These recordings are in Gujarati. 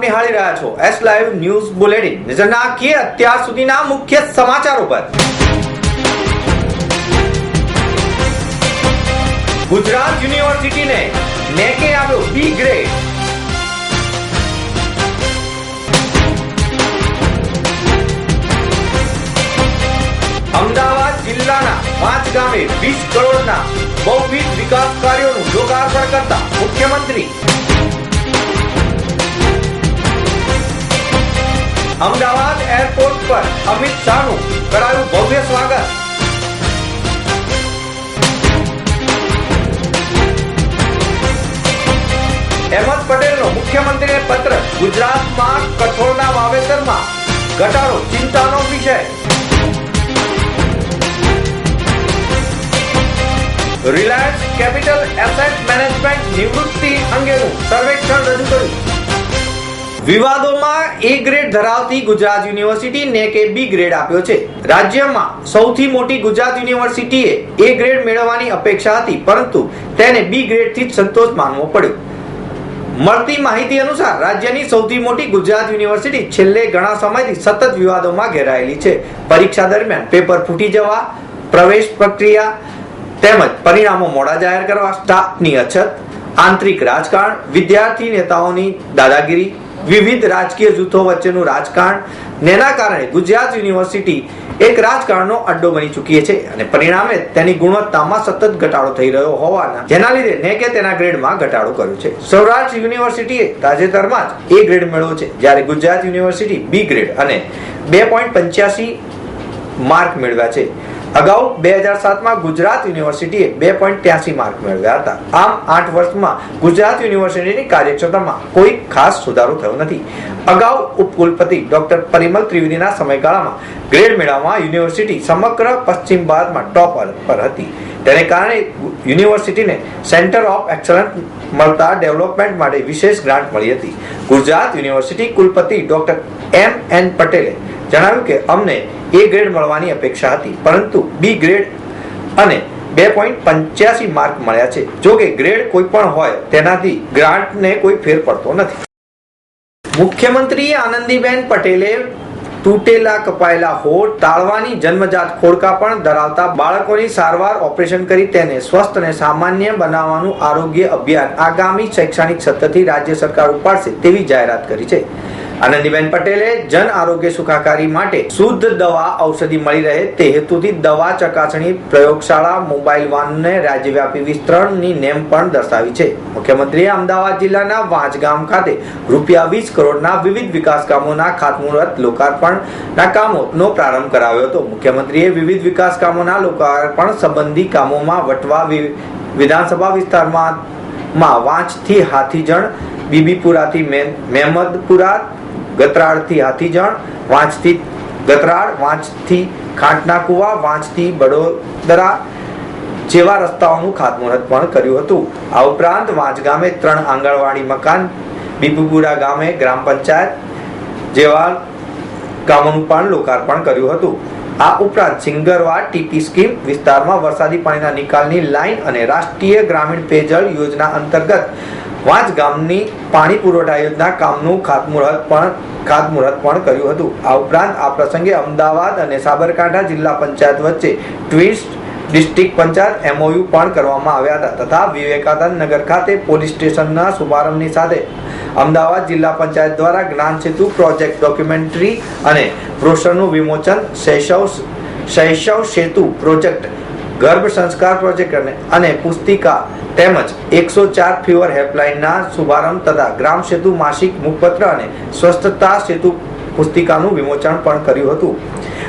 નિહાળી રહ્યા છો એસ લાઈવ ન્યૂઝ બુલેટિન નજર નાખીએ અત્યાર સુધીના મુખ્ય સમાચારો પર. ગુજરાત યુનિવર્સિટીને નેકે આવ્યો બી ગ્રેડ અમદાવાદ જિલ્લાના પાંચ ગામે વીસ કરોડના બહુવિધ વિકાસ કાર્યોનું લોકાર્પણ કરતા મુખ્યમંત્રી અમદાવાદ એરપોર્ટ પર અમિત શાહનું કરાયું ભવ્ય સ્વાગત. અહેમદ પટેલનો મુખ્યમંત્રીને પત્ર, ગુજરાતમાં કઠોળના વાવેતરમાં ઘટાડો, ચિંતાનો વિષય. રિલાયન્સ કેપિટલ એસેટ મેનેજમેન્ટ નિવૃત્તિ અંગેનું સર્વેક્ષણ રજૂ કર્યું. વિવાદોમાં એ ગ્રેડ ધરાવતી ગુજરાત યુનિવર્સિટી ને કે બી ગ્રેડ આપ્યો છે. રાજ્યમાં સૌથી મોટી ગુજરાત યુનિવર્સિટીએ એ ગ્રેડ મેળવવાની અપેક્ષા હતી, પરંતુ તેને બી ગ્રેડથી જ સંતોષ માનવો પડ્યો. મળતી માહિતી અનુસાર રાજ્યની સૌથી મોટી ગુજરાત યુનિવર્સિટી છેલ્લે ઘણા સમયથી સતત વિવાદોમાં ઘેરાયેલી છે. પરીક્ષા દરમિયાન પેપર ફૂટી જવા, પ્રવેશ પ્રક્રિયા તેમજ પરિણામો મોડા જાહેર કરવા, સ્ટાફની અછત, આંતરિક રાજકારણ, વિદ્યાર્થી નેતાઓની દાદાગીરી વિવિધ રાજકીય જૂથો વચ્ચેનું રાજકારણ. નેના કારણે ગુજરાત યુનિવર્સિટી એક રાજકારણનો અડ્ડો બની ચૂકી છે અને પરિણામે તેની ગુણવત્તામાં સતત ઘટાડો થઈ રહ્યો હોવાના જેના લીધે નેકે તેના ગ્રેડમાં ઘટાડો કર્યો છે. સૌરાષ્ટ્ર યુનિવર્સિટીએ તાજેતરમાં જ એ ગ્રેડ મેળવ્યો છે. જ્યારે ગુજરાત યુનિવર્સિટી બી ગ્રેડ અને બે પોઈન્ટ પંચ્યાસી માર્ક મેળવ્યા છે. અગાઉ બે હજાર સાતમાં ગુજરાત યુનિવર્સિટીએ બે પોઈન્ટ ત્યાસી માર્ક મેળવ્યા હતા. આમ આઠ વર્ષમાં ગુજરાત યુનિવર્સિટીની કાર્યક્ષમતામાં કોઈ ખાસ સુધારો થયો નથી. અગાઉ ઉપકુલપતિ ડોક્ટર પરિમલ ત્રિવેદીના સમયગાળામાં ગ્રેડ મેળવવામાં યુનિવર્સિટી સમગ્ર પશ્ચિમ ભારતમાં ટોપ પર હતી. તેને કારણે યુનિવર્સિટીને સેન્ટર ઓફ એક્સલન્સ મળતા ડેવલપમેન્ટ માટે વિશેષ ગ્રાન્ટ મળી હતી. ગુજરાત યુનિવર્સિટી કુલપતિ ડોક્ટર એમ એન પટેલે જણાવ્યું કે અમને એ ગ્રેડ મળવાની અપેક્ષા હતી, પરંતુ બી ગ્રેડ અને બે પોઈન્ટ પંચ્યાસી માર્ક મળ્યા છે. જો કે ગ્રેડ કોઈ પણ હોય, તેનાથી ગ્રાન્ટને કોઈ ફેર પડતો નથી. મુખ્યમંત્રી આનંદીબેન પટેલે તૂટેલા કપાયેલા હોઠ ટાળવાની જન્મજાત ખોડકા પણ ધરાવતા બાળકોની સારવાર ઓપરેશન કરી તેને સ્વસ્થ અને સામાન્ય બનાવવાનું આરોગ્ય અભિયાન આગામી શૈક્ષણિક સત્રથી રાજ્ય સરકાર ઉપાડશે તેવી જાહેરાત કરી છે. આનંદીબેન પટેલે જન આરોગ્ય સુખાકારી માટે શુદ્ધ દવા ઔષધિ મળી રહે તે હેતુથી દવા ચકાસણી પ્રયોગશાળા, મોબાઈલ વાનને રાજ્યવ્યાપી વિસ્તરણની નેમ પણ દર્શાવી છે. મુખ્યમંત્રીએ અમદાવાદ જિલ્લાના વાંચ ગામ ખાતે રૂપિયા વીસ કરોડના વિવિધ વિકાસ કામોના ખાતમુહૂર્ત, લોકાર્પણના કામોનો પ્રારંભ કરાવ્યો હતો. મુખ્યમંત્રીએ વિવિધ વિકાસ કામોના લોકાર્પણ સંબંધી કામોમાં વટવા વિધાનસભા વિસ્તારમાં વાંચથી હાથીજણ, બીબીપુરાથી મે- મહેમદપુરા ગતરાળથી હાથીજણ વાંચથી ગતરાળ વાંચથી ખાંટના કુવા વાંચથી બડોદરા જેવા રસ્તાઓનું ખાતમુહૂર્ત પણ કર્યું હતું. આ ઉપરાંત વાંચ ગામે ત્રણ આંગણવાડી મકાન બીબીપુરા ગામે ગ્રામ પંચાયત જેવા કામોનું પણ લોકાર્પણ કર્યું હતું. આ ઉપરાંત સિંગરવાડ ટીપી સ્કીમ વિસ્તારમાં વરસાદી પાણીના નિકાલની લાઇન અને રાષ્ટ્રીય ગ્રામીણ પેયજળ યોજના અંતર્ગત વાંચ ગામની પાણી પુરવઠા યોજના કામનું ખાતમુહૂર્ત પણ ખાતમુહૂર્ત પણ કર્યું હતું. આ ઉપરાંત આ પ્રસંગે અમદાવાદ અને સાબરકાંઠા જિલ્લા પંચાયત વચ્ચે ટ્વિસ્ટ ડિસ્ટ્રિક્ટ પંચાયત એમઓયુ પણ કરવામાં આવ્યા હતા તથા વિવેકાનંદ નગર ખાતે પોલીસ સ્ટેશનના શુભારંભની સાથે અમદાવાદ જિલ્લા પંચાયત દ્વારા જ્ઞાન સેતુ પ્રોજેક્ટ ડોક્યુમેન્ટરી અને બ્રોશરનું વિમોચન શૈશવ શૈશવ સેતુ પ્રોજેક્ટ ગર્ભ સંસ્કાર પ્રોજેક્ટ અને- પુસ્તિકા તેમજ એકસો ચાર ફીવર હેલ્પલાઇનના શુભારંભ તથા ગ્રામ સેતુ માસિક મુખપત્ર અને સ્વસ્થતા સેતુ પુસ્તિકાનું વિમોચન પણ કર્યું હતું.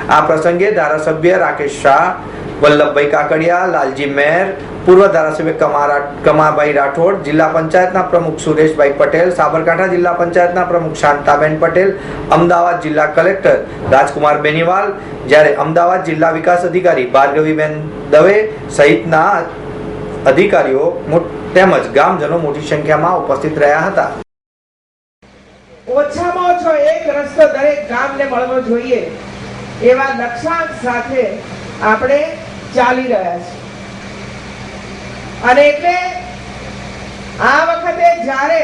આ પ્રસંગે ધારાસભ્ય રાકેશ શાહ વલ્લભભાઈ કાકડિયા, લાલજી મેર, પૂર્વ ધારાસભ્ય કમારા કમાભાઈ રાઠોડ, જિલ્લા પંચાયતના પ્રમુખ સુરેશભાઈ પટેલ, સાબરકાંઠા જિલ્લા પંચાયતના પ્રમુખ શાંતાબેન પટેલ, અમદાવાદ જિલ્લા કલેક્ટર રાજકુમાર બેનીવાલ, જ્યારે અમદાવાદ જિલ્લા વિકાસ અધિકારી ભાર્ગવીબેન દવે સહિતના અધિકારીઓ તેમજ ગામજનો મોટી સંખ્યામાં ઉપસ્થિત રહ્યા હતા. ઓછામાં ઓછો એક રસ્તો દરેક ગામને મળવો જોઈએ. એવા લક્ષ્યાંક સાથે આપણે ચાલી રહ્યા છે. અને એટલે આ વખતે જ્યારે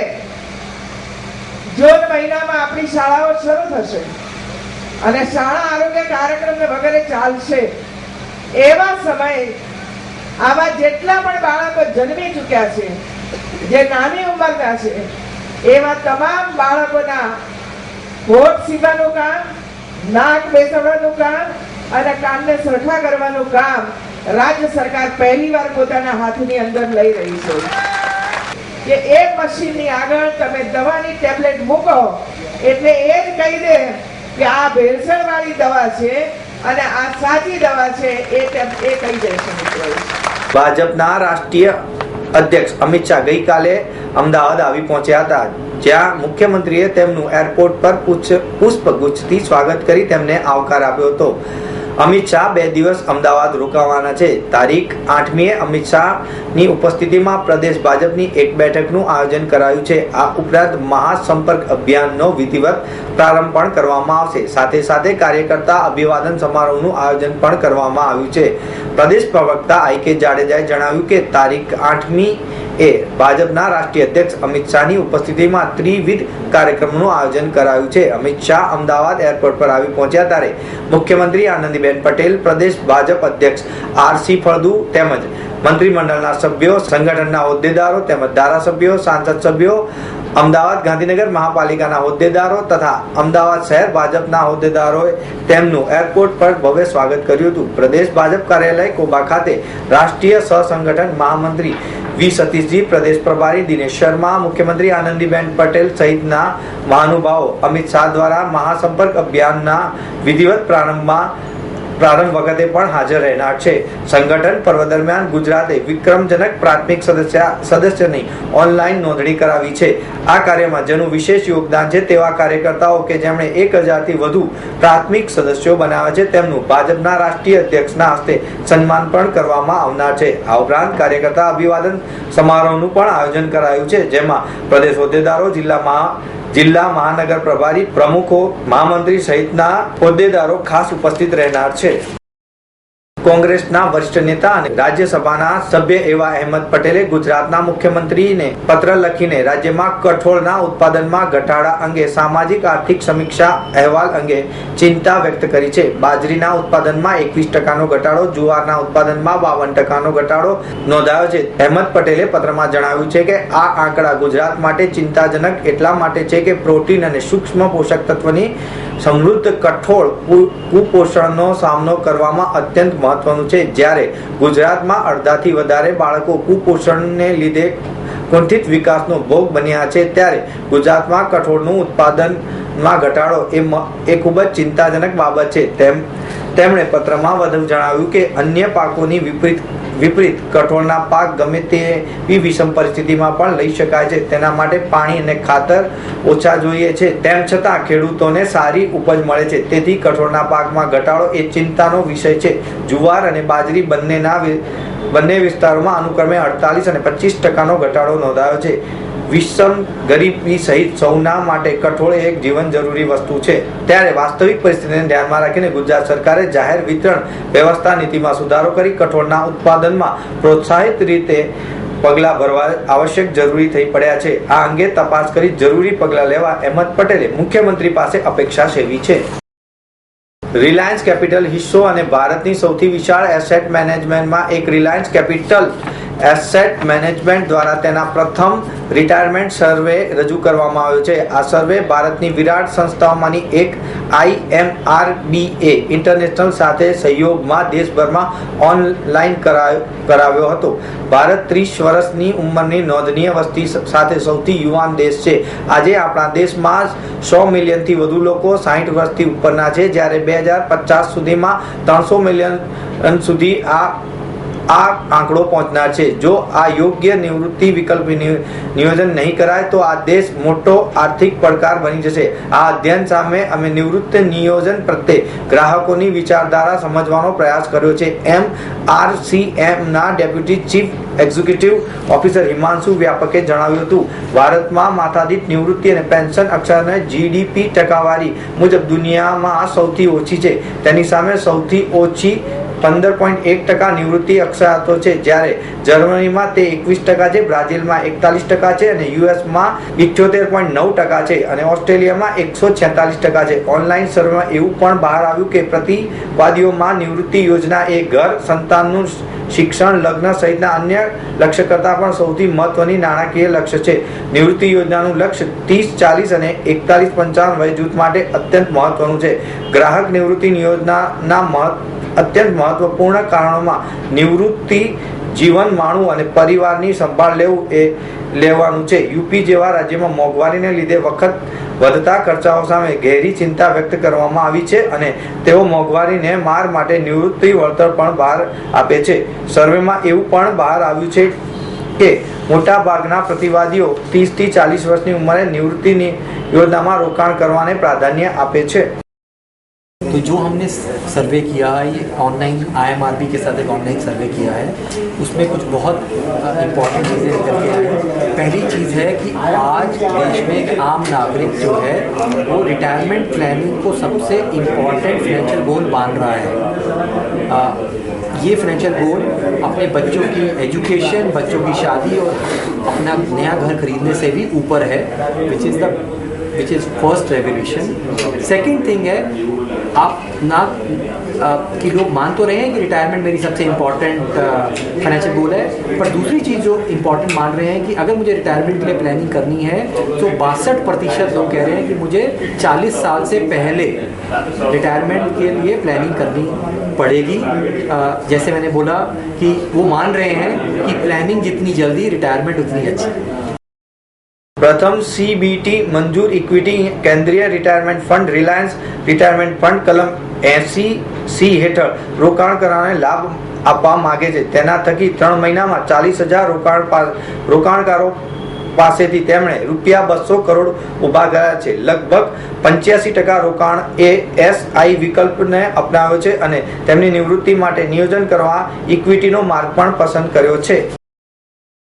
જૂન મહિનામાં આપણી શાળાઓ શરૂ થશે અને શાળા આરોગ્ય કાર્યક્રમ વગેરે ચાલશે, એવા સમયે આવા જેટલા પણ બાળકો જન્મી ચૂક્યા છે, જે નાની ઉંમરના છે, એવા તમામ બાળકોના હોઠ સીધાનું કામ, નાક બેસવાનું કામ અને કામને સરખા કરવાનું કામ રાજ્ય સરકાર પહેલીવાર પોતાના હાથની અંદર લઈ રહી છે. કે એ મશીનની આગળ તમે દવાની ટેબ્લેટ મૂકો, એટલે એ જ કહી દે કે આ ભેળસેળવાળી દવા છે અને આ સાચી દવા છે, એ એ કહી દેશે મિત્રો. ભાજપના રાષ્ટ્રીય અધ્યક્ષ અમિત શાહ ગઈકાલે અમદાવાદ આવી પહોંચ્યા હતા. જ્યાં મુખ્યમંત્રીએ તેમનું એરપોર્ટ પર પુષ્પ- પુષ્પગુચ્છથી સ્વાગત કરી તેમને આવકાર આપ્યો હતો. અમિત શાહ બે દિવસ અમદાવાદ રોકાવાના છે. તારીખ આઠમીએ અમિત શાહની ઉપસ્થિતિમાં પ્રદેશ ભાજપની એક બેઠકનું આયોજન કરાયું છે. આ ઉપરાંત મહાસંપર્ક અભિયાનનો વિધિવત પ્રારંભ પણ કરવામાં આવશે. સાથે સાથે કાર્યકર્તા અભિવાદન સમારોહનું આયોજન પણ કરવામાં આવ્યું છે. પ્રદેશ પ્રવક્તા આઈ કે જાડેજાએ જણાવ્યું કે તારીખ આઠમી એ ભાજપના રાષ્ટ્રીય અધ્યક્ષ અમિત શાહની ઉપસ્થિતિમાં ત્રિવિધ કાર્યક્રમનું આયોજન કરાયું છે. અમિત શાહ અમદાવાદ એરપોર્ટ પર આવી પહોંચ્યા ત્યારે મુખ્યમંત્રી આનંદીબેન પટેલ, પ્રદેશ ભાજપ અધ્યક્ષ આરસી ફળદુ તેમજ મંત્રીમંડળના સભ્યો, સંગઠનના હોદ્દેદારો તેમજ ધારાસભ્યો, સાંસદ સભ્યો, અમદાવાદ ગાંધીનગર મહાપાલિકાના હોદ્દેદારો તથા અમદાવાદ શહેર ભાજપના હોદ્દેદારોએ તેમનું એરપોર્ટ પર ભવ્ય સ્વાગત કર્યું હતું. પ્રદેશ ભાજપ કાર્યાલય કોબા ખાતે રાષ્ટ્રીય સહસંગઠન મહામંત્રી વી સતીશજી, પ્રદેશ પ્રભારી દિનેશ શર્મા, મુખ્યમંત્રી આનંદીબેન પટેલ સહિતના મહાનુભાવો અમિત શાહ દ્વારા મહાસંપર્ક અભિયાનના વિધિવત પ્રારંભમાં પ્રારંભ વખતે પણ હાજર રહેનાર છે. સંગઠન પર્વ દરમિયાન ગુજરાતે વિક્રમજનક પ્રાથમિક સદસ્ય સદસ્યની ઓનલાઈન નોંધણી કરાવી છે. આ કાર્યમાં જેનું વિશેષ યોગદાન છે તેવા કાર્યકર્તાઓ કે જેમણે એક હજારથી વધુ પ્રાથમિક સદસ્યો બનાવ્યા છે, તેમનું ભાજપના રાષ્ટ્રીય અધ્યક્ષના હસ્તે સન્માન પણ કરવામાં આવનાર છે. આ ઉપરાંત કાર્યકર્તા અભિવાદન સમારોહનું પણ આયોજન કરાયું છે, જેમાં પ્રદેશ હોદ્દેદારો જિલ્લામાં જિલ્લા મહાનગર પ્રભારી પ્રમુખો મહામંત્રી સહિતના હોદ્દેદારો ખાસ ઉપસ્થિત રહેનાર છે. કોંગ્રેસના વરિષ્ઠ નેતા અને રાજ્યસભાના સભ્ય એવા અહેમદ પટેલે ગુજરાતના મુખ્યમંત્રીને પત્ર લખીને રાજ્યમાં કઠોળના ઉત્પાદનમાં ઘટાડા અંગે સામાજિક આર્થિક સમીક્ષા અહેવાલ અંગે ચિંતા વ્યક્ત કરી છે. બાજરીના ઉત્પાદનમાં એકવીસ ટકાનો ઘટાડો, જુવારના ઉત્પાદનમાં બાવન ટકાનો ઘટાડો નોંધાયો છે. અહેમદ પટેલે પત્રમાં જણાવ્યું છે કે આ આંકડા ગુજરાત માટે ચિંતાજનક, એટલા માટે છે કે પ્રોટીન અને સૂક્ષ્મ પોષક તત્વની સમૃદ્ધ, કઠોળ કુપોષણનો સામનો કરવામાં અત્યંત મહત્વનું છે. જ્યારે ગુજરાતમાં અડધાથી વધારે બાળકો કુપોષણને લીધે કુંઠિત વિકાસનો ભોગ બન્યા છે, ત્યારે ગુજરાતમાં કઠોળનું ઉત્પાદનમાં ઘટાડો એ ખૂબ જ ચિંતાજનક બાબત છે. તેમ, તેમણે પત્રમાં વધુ જણાવ્યું કે અન્ય પાકોની વિપરીત વિપરીત કઠોળના પાક ગમે તેવી વિષમ પરિસ્થિતિમાં પણ લઈ શકાય છે. તેના માટે પાણી અને ખાતર ઓછા જોઈએ છે. તેમ છતાં ખેડૂતોને સારી ઉપજ મળે છે. તેથી કઠોળના પાકમાં ઘટાડો એ ચિંતાનો વિષય છે. જુવાર અને બાજરી બંનેના બંને વિસ્તારોમાં અનુક્રમે અડતાલીસ અને પચીસ ટકાનો ઘટાડો નોંધાયો છે. વિષમ ગરીબી સહિત સૌના માટે કઠોળ એક જીવન જરૂરી વસ્તુ છે. ત્યારે વાસ્તવિક પરિસ્થિતિને ધ્યાનમાં રાખીને ગુજરાત સરકારે જાહેર વિતરણ વ્યવસ્થા નીતિમાં સુધારો કરી કઠોળના ઉત્પાદનમાં પ્રોત્સાહિત રીતે પગલાં ભરવા આવશ્યક જરૂરી થઈ પડ્યા છે. આ અંગે તપાસ કરી જરૂરી પગલાં લેવા અહેમદ પટેલે મુખ્યમંત્રી પાસે અપેક્ષા સેવી છે. રિલાયન્સ કેપિટલ હિસ્સો અને ભારતની સૌથી વિશાળ એસેટ મેનેજમેન્ટમાં એક રિલાયન્સ કેપિટલ એસેટ મેનેજમેન્ટ દ્વારા તેના પ્રથમ રિટાયરમેન્ટ સર્વે રજૂ કરવામાં આવ્યો છે. આ સર્વે ભારતની વિરાટ સંસ્થાઓમાંની એક આઈએમઆરબીએ ઇન્ટરનેશનલ સાથે સહયોગમાં દેશભરમાં ઓનલાઈન કરાયો, કરાવ્યો હતો. ભારત ત્રીસ વર્ષની ઉંમરની નોંધનીય વસ્તી સાથે સૌથી યુવાન દેશ છે. આજે આપણા દેશમાં સો મિલિયનથી વધુ લોકો સાહીઠ વર્ષથી ઉપરના છે. જ્યારે બે હજાર પચાસ સુધીમાં ત્રણસો મિલિયન સુધી આ આ આંકડો પહોંચનાર છે. જો આ યોગ્ય નિવૃત્તિ વિકલ્પ નિયોજન નહીં કરાય, તો આ દેશ મોટો આર્થિક પડકાર બની જશે. આ અધ્યયન સામે અમે નિવૃત્ત નિયોજન પ્રત્યે ગ્રાહકોની વિચારધારા સમજવાનો પ્રયાસ કર્યો છે. એમ ના deputy chief executive officer Himanshu વ્યાપકે જણાવ્યું હતું. ભારતમાં માથાદીઠ નિવૃત્તિ અને પેન્શન અક્ષરને જીડીપી ટકાવારી મુજબ દુનિયામાં સૌથી ઓછી છે. તેની સામે સૌથી ઓછી પંદર પોઈન્ટ એક ટકા નિવૃત્તિ અક્ષરાતો છે. જ્યારે જર્મનીમાં તે એકવીસ ટકા છે, બ્રાઝિલમાં એકતાલીસ ટકા છે અને યુએસમાં ઇઠ્યોતેર પોઈન્ટ નવ ટકા છે અને ઓસ્ટ્રેલિયામાં એકસો છેતાલીસ ટકા છે. ઓનલાઈન સર્વેમાં એવું પણ બહાર આવ્યું કે પ્રતિવાદીઓમાં નિવૃત્તિ યોજના એ ઘર, સંતાનનું શિક્ષણ, લગ્ન સહિતના અન્ય લક્ષ્ય કરતાં પણ સૌથી મહત્વની નાણાકીય લક્ષ્ય છે. નિવૃત્તિ યોજનાનું લક્ષ્ય ત્રીસ ચાલીસ અને એકતાલીસ પંચાવન વય જૂથ માટે અત્યંત મહત્વનું છે. ગ્રાહક નિવૃત્તિ યોજનાના મહત્વ અત્યંત મહત્વપૂર્ણ કારણોમાં નિવૃત્તિ, જીવન માણવું અને પરિવારની સંભાળ લેવું એ લેવાનું છે. યુપી જેવા રાજ્યમાં મોંઘવારીને લીધે વખત વધતા ખર્ચાઓ સામે ગહેરી ચિંતા વ્યક્ત કરવામાં આવી છે અને તેઓ મોંઘવારીને માર માટે નિવૃત્તિ વળતર પણ બહાર આપે છે. સર્વેમાં એવું પણ બહાર આવ્યું છે કે મોટા ભાગના પ્રતિવાદીઓ ત્રીસથી ચાલીસ વર્ષની ઉંમરે નિવૃત્તિની યોજનામાં રોકાણ કરવાને પ્રાધાન્ય આપે છે. तो जो हमने सर्वे किया है ये ऑनलाइन आईएमआरबी के साथ एक ऑनलाइन सर्वे किया है उसमें कुछ बहुत इंपॉर्टेंट चीज़ें निकल के आई पहली चीज़ है कि आज देश में आम नागरिक जो है वो रिटायरमेंट प्लानिंग को सबसे इम्पोर्टेंट फाइनेंशियल गोल मान रहा है। आ, ये फाइनेंशियल गोल अपने बच्चों की एजुकेशन बच्चों की शादी और अपना नया घर खरीदने से भी ऊपर है which is the which is first revolution second thing है आप ना कि लोग मान तो रहे हैं कि रिटायरमेंट मेरी सबसे इंपॉर्टेंट फाइनेंशियल गोल है पर दूसरी चीज़ जो इंपॉर्टेंट मान रहे हैं कि अगर मुझे रिटायरमेंट के लिए प्लानिंग करनी है तो बासठ प्रतिशत लोग कह रहे हैं कि मुझे 40 साल से पहले रिटायरमेंट के लिए प्लानिंग करनी पड़ेगी। आ, जैसे मैंने बोला कि वो मान रहे हैं कि प्लानिंग जितनी जल्दी रिटायरमेंट उतनी अच्छी। પ્રથમ સીબીટી મંજૂર ઇક્વિટી કેન્દ્રીય retirement fund Reliance retirement fund કલમ એસી સી હેઠળ રોકાણ કરવાને લાભ આપવા માગે છે. તેના થકી ત્રણ મહિનામાં ચાલીસ હજાર રોકાણ રોકાણકારો પાસેથી તેમણે રૂપિયા બસો કરોડ ઊભા કર્યા છે. લગભગ પંચ્યાસી ટકા રોકાણ એ એસઆઈ વિકલ્પને અપનાવ્યો છે અને તેમની નિવૃત્તિ માટે નિયોજન કરવા ઇક્વિટીનો માર્ગ પણ પસંદ કર્યો છે.